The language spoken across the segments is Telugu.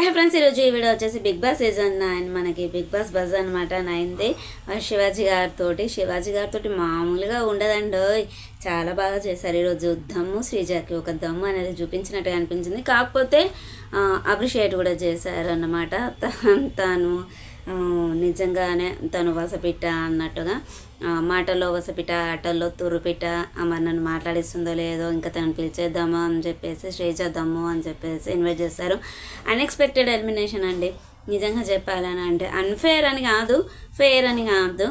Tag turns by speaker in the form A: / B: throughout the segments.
A: హాయ్ ఫ్రెండ్స్ ఈరోజు ఈ వీడియో వచ్చేసి బిగ్ బాస్ సీజన్ నైన్. మనకి బిగ్ బాస్ బజ్ అనమాట నైన్ది. శివాజీ గారితో శివాజీ గారితో మామూలుగా ఉండదండి ఓయ్. చాలా బాగా చేశారు ఈరోజు. దమ్ము శ్రీజాకి ఒక దమ్ము అనేది చూపించినట్టుగా అనిపించింది. కాకపోతే అప్రిషియేట్ కూడా చేశారు అన్నమాట తను నిజంగానే తను వసపిట్ట అన్నట్టుగా మాటల్లో వసపిట్ట ఆటల్లో తురుపిట్ట మరి నన్ను మాట్లాడిస్తుందో లేదో ఇంకా తను పిలిచేద్దాము అని చెప్పేసి శ్రేచేద్దాము అని చెప్పేసి ఇన్వైట్ చేశారు అన్ఎక్స్పెక్టెడ్ ఎలిమినేషన్ అండి. నిజంగా చెప్పాలని అంటే అన్ఫేర్ అని కాదు ఫేర్ అని కాదు.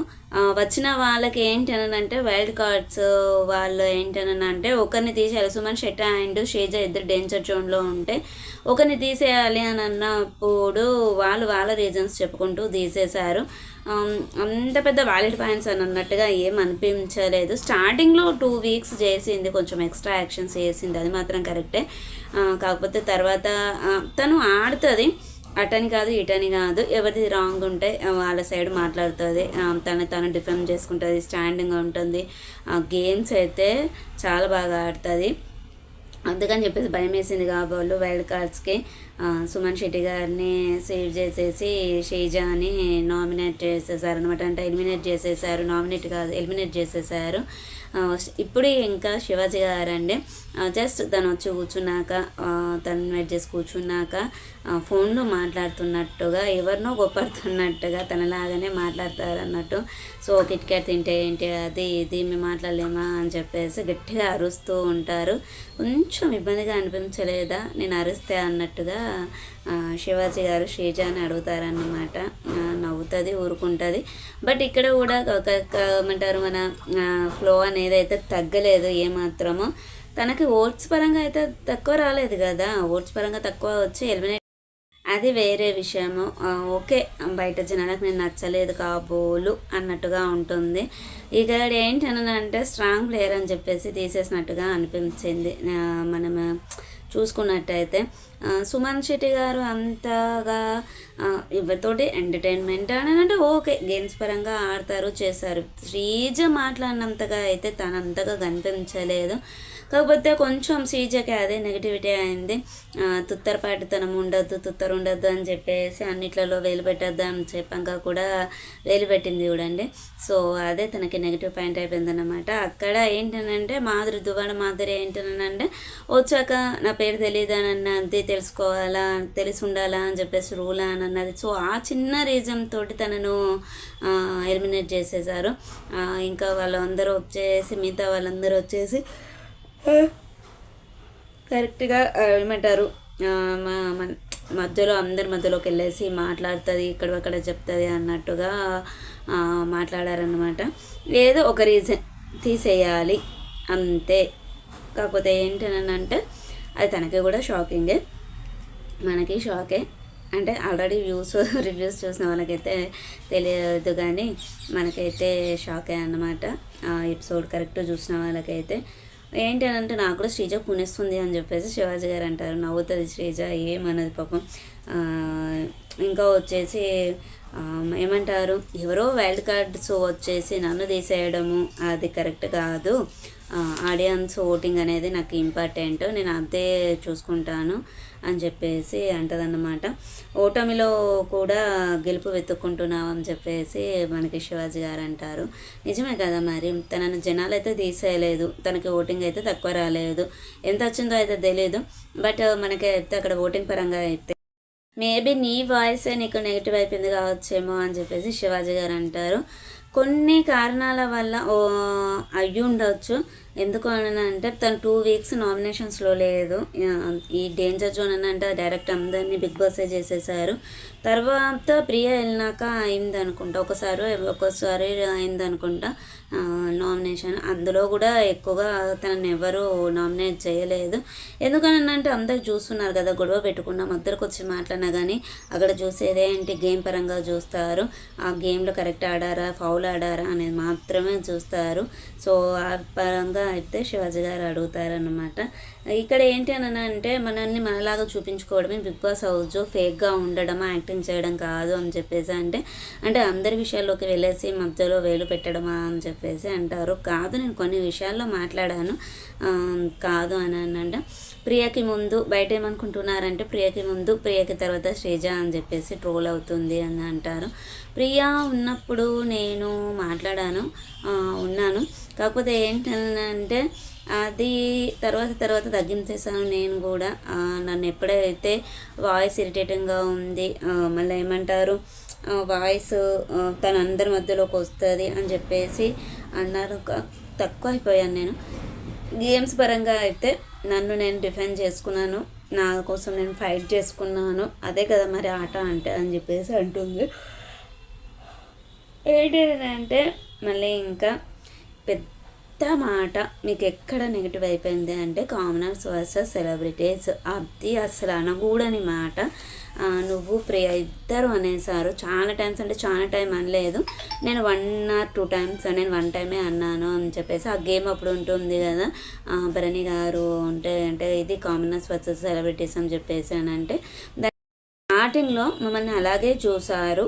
A: వచ్చిన వాళ్ళకి ఏంటనంటే వైల్డ్ కార్డ్స్ వాళ్ళు ఏంటనంటే అంటే ఒకరిని తీసేయాలి. సుమన్ శెట్టి అండ్ షేజ ఇద్దరు డేంజర్ జోన్లో ఉంటే ఒకరిని తీసేయాలి అని అన్నప్పుడు వాళ్ళు వాళ్ళ రీజన్స్ చెప్పుకుంటూ తీసేశారు. అంత పెద్ద వ్యాలిడ్ పాయింట్స్ అని అన్నట్టుగా ఏం అనిపించలేదు. స్టార్టింగ్లో టూ వీక్స్ చేసింది కొంచెం ఎక్స్ట్రా యాక్షన్స్ చేసింది అది మాత్రం కరెక్టే కాకపోతే తర్వాత తను ఆడుతుంది. అటని కాదు ఇటని కాదు. ఎవరిది రాంగ్ ఉంటే వాళ్ళ సైడ్ మాట్లాడుతుంది. తను తను డిఫెండ్ చేసుకుంటుంది స్టాండింగ్ ఉంటుంది. గేమ్స్ అయితే చాలా బాగా ఆడుతుంది. అందుకని చెప్పేసి భయం వేసింది కాబోలు వైల్డ్ కార్డ్స్కి సుమన్ శెట్టి గారిని సేవ్ చేసేసి షేజాని నామినేట్ చేసేసారు అనమాట అంటే ఎలిమినేట్ చేసేసారు నామినేట్ కాదు ఎలిమినేట్ చేసేసారు. ఇప్పుడు ఇంకా శివాజీ గారండి. జస్ట్ తను వచ్చి కూర్చున్నాక తను వెయిట్ చేసి కూర్చున్నాక ఫోన్లో మాట్లాడుతున్నట్టుగా ఎవరినో గొప్పడుతున్నట్టుగా తనలాగానే మాట్లాడతారు అన్నట్టు సో కిట్ క్యాట్ తింటే ఏంటి అది ఇది మేము మాట్లాడలేమా అని చెప్పేసి గట్టిగా అరుస్తూ ఉంటారు. కొంచెం ఇబ్బందిగా అనిపించలేదా? నేను అరిస్తే అన్నట్టుగా శివాజీ గారు శ్రీజాని అడుగుతారన్నమాట. నవ్వుతుంది ఊరుకుంటుంది. బట్ ఇక్కడ కూడా ఒక ఏమంటారు మన ఫ్లో అనేది అయితే తగ్గలేదు ఏమాత్రము. తనకి ఓట్స్ పరంగా అయితే తక్కువ రాలేదు కదా. ఓట్స్ పరంగా తక్కువ వచ్చి ఎలిమినేట్ అది వేరే విషయము. ఓకే బయట జనాలకు నేను నచ్చలేదు కాబోలు అన్నట్టుగా ఉంటుంది. ఇక ఏంటని అంటే స్ట్రాంగ్ ప్లేయర్ అని చెప్పేసి తీసేసినట్టుగా అనిపించింది. మనం చూసుకున్నట్టయితే. సుమన్ శెట్టి గారు అంతగా ఎవరితోటి ఎంటర్టైన్మెంట్ అని అంటే ఓకే గేమ్స్ పరంగా ఆడతారు చేస్తారు. శ్రీజ మాట్లాడినంతగా అయితే తనంతగా కనిపించలేదు. కాకపోతే కొంచెం శ్రీజకి అదే నెగిటివిటీ అయింది. తుత్తరపాటితనం ఉండొద్దు తుత్తర ఉండొద్దు అని చెప్పేసి అన్నిట్లలో వేలు పెట్టద్దు అని చెప్పాక కూడా వేలు పెట్టింది చూడండి. సో అదే తనకి నెగిటివ్ పాయింట్ అయిపోయింది అనమాట అక్కడ ఏంటనంటే మాధురి దువ్వాడ మాధురి ఏంటనంటే వచ్చాక నా పేరు తెలియదు అని అన్నది తెలుసుకోవాలా తెలిసి ఉండాలా అని చెప్పేసి రూల్ అని అన్నది. సో ఆ చిన్న రీజన్ తోటి తనను ఎలిమినేట్ చేసేసారు. ఇంకా వాళ్ళందరూ వచ్చేసి మిగతా వాళ్ళందరూ వచ్చేసి కరెక్ట్గా ఏమంటారు? మా- మధ్యలో అందరి మధ్యలోకి వెళ్ళేసి మాట్లాడుతుంది ఇక్కడ అక్కడ చెప్తుంది అన్నట్టుగా మాట్లాడారనమాట ఏదో ఒక రీజన్ తీసేయాలి అంతే. కాకపోతే ఏంటనంటే అంటే అది తనకి కూడా షాకింగే మనకి షాకే. అంటే ఆల్రెడీ వ్యూస్ రివ్యూస్ చూసిన వాళ్ళకైతే తెలియదు కానీ మనకైతే షాకే అన్నమాట. ఆ ఎపిసోడ్ కరెక్ట్ చూసిన వాళ్ళకైతే. ఏంటి అని అంటే నాకు కూడా శ్రీజ పునిస్తుంది అని చెప్పేసి శివాజీ గారు అంటారు. నవ్వుతుంది శ్రీజ ఏమన్నది పాపం. ఇంకా వచ్చేసి ఏమంటారు? ఎవరో వైల్డ్ కార్డ్స్ వచ్చేసి నన్ను తీసేయడము అది కరెక్ట్ కాదు. ఆడియన్స్ ఓటింగ్ అనేది నాకు ఇంపార్టెంట్ నేను అదే చూసుకుంటాను అని చెప్పేసి అంటదన్నమాట. ఓటమిలో కూడా గెలుపు వెతుక్కుంటున్నావు అని చెప్పేసి మనకి శివాజీ గారు అంటారు. నిజమే కదా మరి? తనను జనాలు అయితే తీసేయలేదు తనకి ఓటింగ్ అయితే తక్కువ రాలేదు. ఎంత వచ్చిందో అయితే తెలియదు బట్ మనకి అయితే అక్కడ ఓటింగ్ పరంగా అయితే మేబీ నీ వాయిసే నీకు నెగిటివ్ అయిపోయింది కావచ్చేమో అని చెప్పేసి శివాజీ గారు అంటారు. కొన్ని కారణాల వల్ల ఓ అయ్యి ఉండవచ్చు ఎందుకు అని అంటే తను టూ వీక్స్ నామినేషన్స్లో లేదు. ఈ డేంజర్ జోన్ అని అంటే డైరెక్ట్ అందరినీ బిగ్ బాసే చేసేసారు. తర్వాత ప్రియ వెళ్ళినాక అయింది అనుకుంటా ఒకసారి ఒక్కోసారి అయింది అనుకుంటా నామినేషన్ అందులో కూడా ఎక్కువగా తనని ఎవరు నామినేట్ చేయలేదు. ఎందుకని అంటే అందరు చూస్తున్నారు కదా గొడవ పెట్టుకున్నా అందరికి వచ్చి మాట్లాడినా కానీ అక్కడ చూసేదే ఏంటి గేమ్ పరంగా చూస్తారు. ఆ గేమ్లో కరెక్ట్ ఆడారా ఫౌల్ ఆడారా అనేది మాత్రమే చూస్తారు. సో ఆ పరంగా అయితే శివాజీ గారు అడుగుతారనమాట ఇక్కడ ఏంటి అని అంటే మనల్ని మనలాగా చూపించుకోవడమే బిగ్ బాస్ హౌస్ ఫేక్గా ఉండడం యాక్టింగ్ చేయడం కాదు అని చెప్పేసి అంటే అంటే అందరి విషయాల్లోకి వెళ్ళేసి మధ్యలో వేలు పెట్టడమా అని చెప్పేసి అంటారు. కాదు నేను కొన్ని విషయాల్లో మాట్లాడాను. కాదు అని అంటే ప్రియకి ముందు బయట ఏమనుకుంటున్నారంటే ప్రియకి ముందు ప్రియకి తర్వాత శ్రీజ అని చెప్పేసి ట్రోల్ అవుతుంది అని అంటారు. ప్రియా ఉన్నప్పుడు నేను మాట్లాడాను ఉన్నాను. కాకపోతే ఏంటంటే అది తర్వాత తర్వాత తగ్గించేసాను నేను కూడా. నన్ను ఎప్పుడైతే వాయిస్ ఇరిటేటింగ్గా ఉంది మళ్ళీ ఏమంటారు వాయిస్ తన అందరి మధ్యలోకి వస్తుంది అని చెప్పేసి అన్నారు. తక్కువ అయిపోయాను నేను. గేమ్స్ పరంగా అయితే నన్ను నేను డిఫెండ్ చేసుకున్నాను. నా కోసం నేను ఫైట్ చేసుకున్నాను. అదే కదా మరి ఆట అంటే అని చెప్పేసి అంటుంది. ఏంటంటే మళ్ళీ ఇంకా పెద్ద మాట మీకు ఎక్కడ నెగిటివ్ అయిపోయింది అంటే కామనర్స్ వర్సెస్ సెలబ్రిటీస్. అది అసలు అనకూడని మాట. నువ్వు ప్రియ ఇద్దరు అనేసారు. చాలా టైమ్స్ అంటే చాలా టైం అనలేదు. నేను వన్ ఆర్ టూ టైమ్స్ నేను వన్ టైమే అన్నాను అని చెప్పేసి ఆ గేమ్ అప్పుడు ఉంటుంది కదా. భరణి గారు అంటే అంటే ఇది కామనర్స్ వర్సెస్ సెలబ్రిటీస్ అని చెప్పేసి అని అంటే స్టార్టింగ్లో మమ్మల్ని అలాగే చూసారు.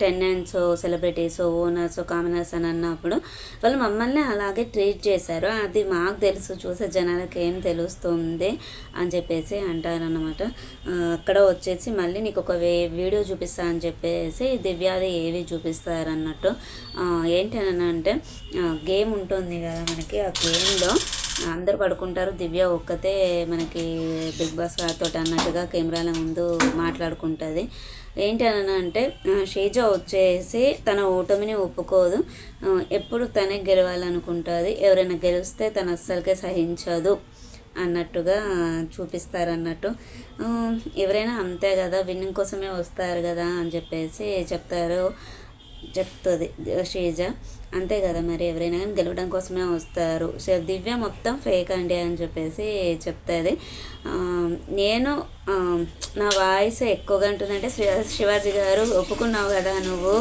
A: టెన్నెంట్స్ సెలబ్రిటీస్ ఓనర్స్ కామనర్స్ అని అన్నప్పుడు వాళ్ళు మమ్మల్ని అలాగే ట్రీట్ చేశారు. అది మాకు తెలుసు చూసే జనాలకి ఏం తెలుస్తుంది అని చెప్పేసి అంటారనమాట అక్కడ వచ్చేసి మళ్ళీ నీకు ఒక వే వీడియో చూపిస్తా అని చెప్పేసి దివ్యాది ఏవి చూపిస్తారు అన్నట్టు ఏంటి అని అంటే గేమ్ ఉంటుంది కదా మనకి ఆ గేమ్లో అందరు పడుకుంటారు. దివ్య ఒక్కతే మనకి బిగ్ బాస్ గారితో అన్నట్టుగా కెమెరాల ముందు మాట్లాడుకుంటుంది. ఏంటి అని అంటే షేజా వచ్చేసి తన ఓటమిని ఒప్పుకోదు. ఎప్పుడు తనే గెలవాలనుకుంటుంది. ఎవరైనా గెలిస్తే తను అస్సలకే సహించదు అన్నట్టుగా చూపిస్తారన్నట్టు. ఎవరైనా అంతే కదా విన్నింగ్ కోసమే వస్తారు కదా అని చెప్పేసి చెప్తారు. చెప్తుంది శ్రీజ. అంతే కదా మరి ఎవరైనా కానీ గెలవడం కోసమే వస్తారు. సో దివ్య మొత్తం ఫేక్ అండి అని చెప్పేసి చెప్తుంది. నేను నా వాయిస్ ఎక్కువగా ఉంటుందంటే శివాజీ గారు ఒప్పుకున్నావు కదా నువ్వు?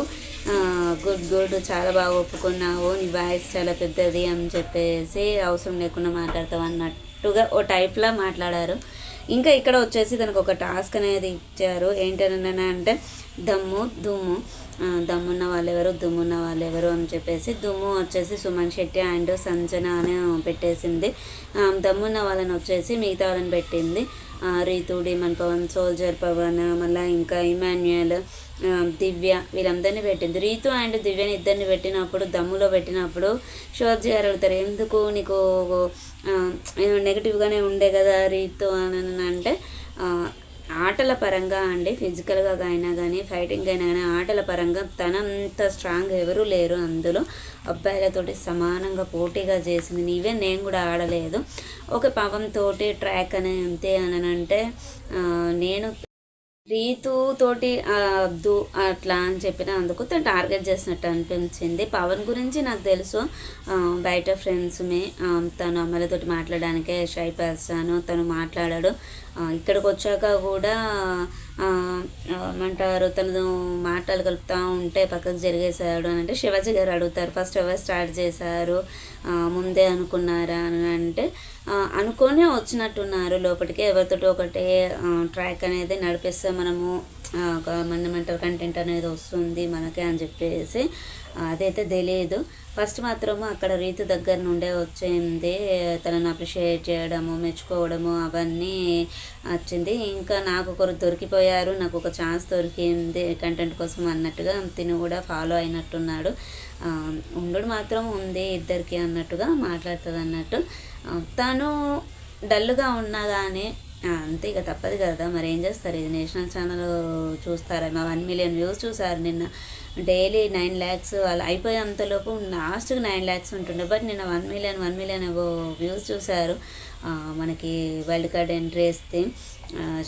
A: గుడ్ గుడ్ చాలా బాగా ఒప్పుకున్నావు. నీ వాయిస్ చాలా పెద్దది అని చెప్పేసి అవసరం లేకుండా మాట్లాడతావు అన్నట్టుగా ఓ టైప్లో మాట్లాడారు. ఇంకా ఇక్కడ వచ్చేసి తనకు ఒక టాస్క్ అనేది ఇచ్చారు. ఏంటనంటే దమ్ము దుమ్ము. దమ్మున్న వాళ్ళు ఎవరు దుమ్మున్న వాళ్ళు ఎవరు అని చెప్పేసి దుమ్ము వచ్చేసి సుమన్ శెట్టి అండ్ సంజన అని పెట్టేసింది. దమ్మున్న వాళ్ళని వచ్చేసి మిగతా వాళ్ళని పెట్టింది. రీతుడి రీతు పవన్ సోల్జర్ పవన్ మళ్ళీ ఇంకా ఇమాన్యుయల్ దివ్య వీళ్ళందరినీ పెట్టింది. రీతు అండ్ దివ్యని ఇద్దరిని పెట్టినప్పుడు దమ్ములో పెట్టినప్పుడు శివాజీ గారు అడుగుతారు. ఎందుకు నీకు నెగిటివ్గానే ఉండే కదా రీతు అని అంటే ఆటల పరంగా అండి ఫిజికల్గా అయినా కానీ ఫైటింగ్ అయినా కానీ ఆటల పరంగా తనంత స్ట్రాంగ్ ఎవరూ లేరు అందులో. అబ్బాయిలతోటి సమానంగా పోటీగా చేసింది. నీవే నేను కూడా ఆడలేదు. ఒక పవన్ తోటి ట్రాక్ అని అంతే అని అంటే నేను రీతు తోటి అబ్దు అట్లా అని చెప్పిన అందుకు తను టార్గెట్ చేసినట్టు అనిపించింది. పవన్ గురించి నాకు తెలుసు. బయట ఫ్రెండ్స్మే తను అమ్మాయిలతోటి మాట్లాడడానికే షై పేస్తాను తను మాట్లాడాడు. ఇక్కడికి వచ్చాక కూడా ఏమంటారు తను మాటలు కలుపుతూ ఉంటే పక్కకు జరిగేశాడు అని అంటే శివాజీ గారు అడుగుతారు ఫస్ట్ ఎవరు స్టార్ట్ చేశారు? ముందే అనుకున్నారా? అని అంటే అనుకొని వచ్చినట్టున్నారు. లోపలికి ఎవరితోటి ఒకటే ట్రాక్ అనేది నడిపిస్తే మనము ఒక మన మెంటల్ కంటెంట్ అనేది వస్తుంది మనకే అని చెప్పేసి అదైతే తెలియదు ఫస్ట్ మాత్రము అక్కడ రీతు దగ్గర నుండే వచ్చింది. తనను అప్రిషియేట్ చేయడము మెచ్చుకోవడము అవన్నీ వచ్చింది. ఇంకా నాకు ఒకరు దొరికిపోయారు. నాకు ఒక ఛాన్స్ దొరికింది. కంటెంట్ కోసం అన్నట్టుగా తిను కూడా ఫాలో అయినట్టున్నాడు. ఉండడు ఉండుడు మాత్రం ఉంది ఇద్దరికి అన్నట్టుగా మాట్లాడుతుంది అన్నట్టు తను డల్గా ఉన్నా కానీ అంతే ఇక తప్పదు కదా. మరి ఏం చేస్తారు? ఇది నేషనల్ ఛానల్ చూస్తారా మా వన్ మిలియన్ వ్యూస్ చూసారు నిన్న. డైలీ నైన్ ల్యాక్స్ అలా అయిపోయేంతలోపు లాస్ట్కి నైన్ ల్యాక్స్ ఉంటుండే. బట్ నిన్న వన్ మిలియన్ వన్ మిలియన్ ఏవో వ్యూస్ చూశారు. మనకి వైల్డ్ కార్డ్ ఎంట్రీ వేస్తే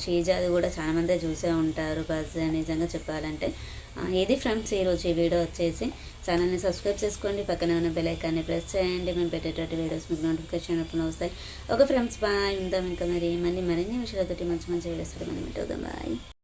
A: శ్రీజాది కూడా చాలామంది చూసే ఉంటారు. బస్ నిజంగా చెప్పాలంటే. ఇది ఫ్రెండ్స్ ఈరోజు ఈ వీడియో వచ్చేసి ఛానల్ని సబ్స్క్రైబ్ చేసుకోండి. పక్కన ఉన్న బెలైకాన్ని ప్రెస్ చేయండి. మేము పెట్టేటటువంటి వీడియోస్ మీకు నోటిఫికేషన్ అప్పుడు వస్తాయి. ఓకే ఫ్రెండ్స్ బాయ్ ఉందాం ఇంకా మరి. మళ్ళీ మరిన్ని విషయాలతోటి మంచి మంచి వీడియోస్ మనం బాయ్